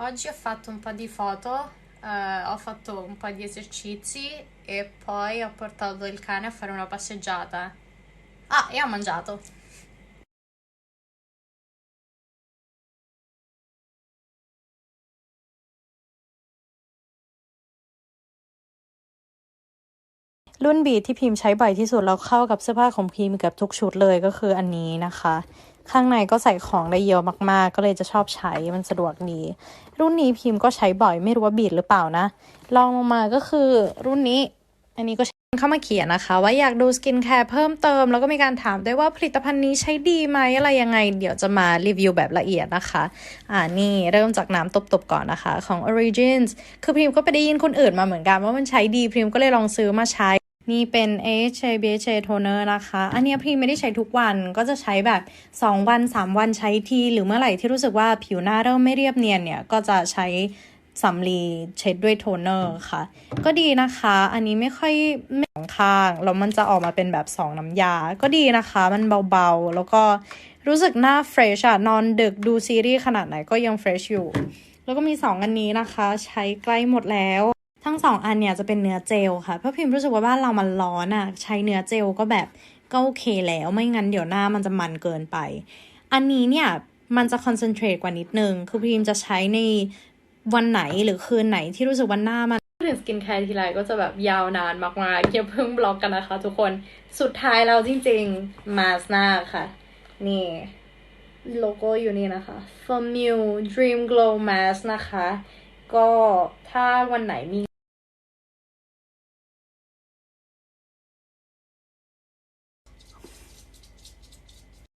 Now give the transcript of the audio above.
Oggi ho fatto un po' di foto, eh, ho fatto un po' di esercizi e poi ho portato il cane a fare una passeggiata. Ah, e ho mangiato. รุ่นบีทที่พิมพ์ใช้บ่อยที่สุดแล้วเข้ากับเสื้อผ้าของพิมพ์เกับทุกชุดเลยก็คืออันนี้นะคะ ข้างในก็ใส่ของได้เยอะมากๆ ก็เลยจะชอบใช้ มันสะดวกดี รุ่นนี้พิมพ์ก็ใช้บ่อย ไม่รู้ว่าบีทหรือเปล่านะ ลองลงมาก็คือรุ่นนี้ อันนี้ก็เข้ามาเขียนนะคะ ว่าอยากดูสกินแคร์เพิ่มเติม แล้วก็มีการถามด้วยว่าผลิตภัณฑ์นี้ใช้ดีไหมอะไรยังไง เดี๋ยวจะมารีวิวแบบละเอียดนะคะ อ่านี่เริ่มจากน้ำตบๆก่อนนะคะ ของ Origins คือพิมพ์ก็ไปได้ยินคนอื่นมาเหมือนกันว่ามันใช้ดีพิมพ์ก็เลยลองซื้อมาใช้ นี่เป็น AHA BHA Toner นะคะ อันนี้พี่ไม่ได้ใช้ทุกวันก็จะใช้แบบ 2 วัน 3 วันใช้ที หรือเมื่อไหร่ที่รู้สึกว่าผิวหน้าเริ่มไม่เรียบเนียนเนี่ย ก็จะใช้สำลีเช็ดด้วยโทนเนอร์ค่ะ ก็ดีนะคะ อันนี้ไม่ค่อยไม่ข้างแล้วมันจะออกมาเป็นแบบ2น้ำยา ก็ดีนะคะ มันเบาๆ แล้วก็รู้สึกหน้าเฟรชอะนอนดึกดูซีรีส์ขนาดไหนก็ยังเฟรชอยู่ แล้วก็มี 2 อันนี้นะคะ ใช้ใกล้หมดแล้ว ทั้งสองอันเนี่ยจะเป็นเนื้อเจลค่ะ เพราะพิมพ์รู้สึกว่าบ้านเรามันร้อนอะ่ะ ใช้เนื้อเจลก็แบบก็โอเคแล้วไม่งั้นเดี๋ยวหน้ามันจะมันเกินไป อันนี้เนี่ยมันจะคอนเซนเทรตกว่านิดนึง คือพิมจะใช้ในวันไหนหรือคืนไหนที่รู้สึกว่าหน้ามันพูดถึงสกินแคร์ทีไรก็จะแบบยาวนานมากๆอย่าเพิ่งบล็อกกันนะคะทุกคน สุดท้ายแล้วจริงๆ มาสหน้าค่ะ นี่โลโก้อยู่นี่นะคะ f o r m u Dream Glow Mask นะคะ ก็ถ้าวันไหนมี